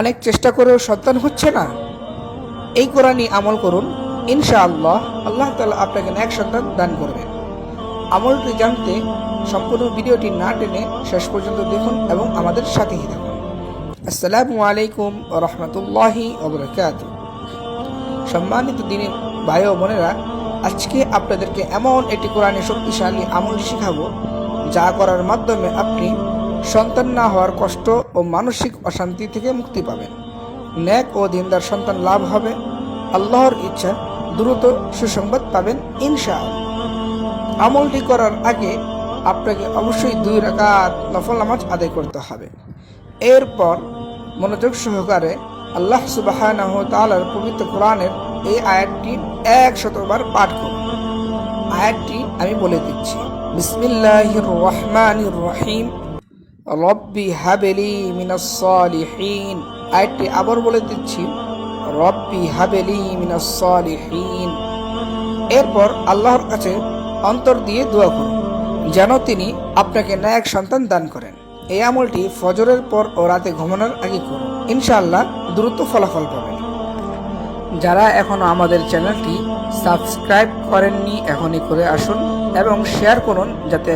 অনেক চেষ্টা করেও সন্তান হচ্ছে না। এই কোরআনই আমল করুন, ইনশাআল্লাহ আল্লাহ তালা আপনাকে এক সন্তান দান করবেন আমলটি জানতে সম্পূর্ণ ভিডিওটি না টেনে শেষ পর্যন্ত দেখুন এবং আমাদের সাথেই থাকুন। আসসালামু আলাইকুম রহমতুল্লাহি ওবরাকাত সম্মানিত দিনের ভাই ও বোনেরা, আজকে আপনাদেরকে এমন একটি কোরআনে শক্তিশালী আমল শেখাবো, যা করার মাধ্যমে আপনি সন্তান না হওয়ার কষ্ট ও মানসিক অশান্তি থেকে মুক্তি পাবেন ন্যাক ও দিনদার সন্তান লাভ হবে। আল্লাহর ইচ্ছা দ্রুত সুসংবাদ পাবেন, ইনশাআল্লাহ। আমলটি করার আগে আপনাকে অবশ্যই দুই রাকাত নফল নামাজ আদায় করতে হবে। এরপর মনোযোগ সহকারে আল্লাহ সুবাহ পবিত্র কোরআনের এই আয়াতটি এক শতবার পাঠ করুন। আয়াতটি আমি বলে দিচ্ছি। বিসমিল্লাহির রহমানির রহিম। রব্বি হাবেলি মিনাস সালিহিন। আয়াতটি আবার বলে দিচ্ছি, রব্বি হাবেলি মিনাস সালিহিন। এরপর আল্লাহর কাছে অন্তর দিয়ে দোয়া করুন, যেন তিনি আপনাকে ন্যায় সন্তান দান করেন। এই আমলটি ফজরের পর ও রাতে ঘুমানোর আগে করুন। ইনশাআল্লাহ দ্রুত ফলাফল পাবেন। যারা এখনও আমাদের চ্যানেলটি সাবস্ক্রাইব করেননি, এখনই করে আসুন এবং শেয়ার করুন, যাতে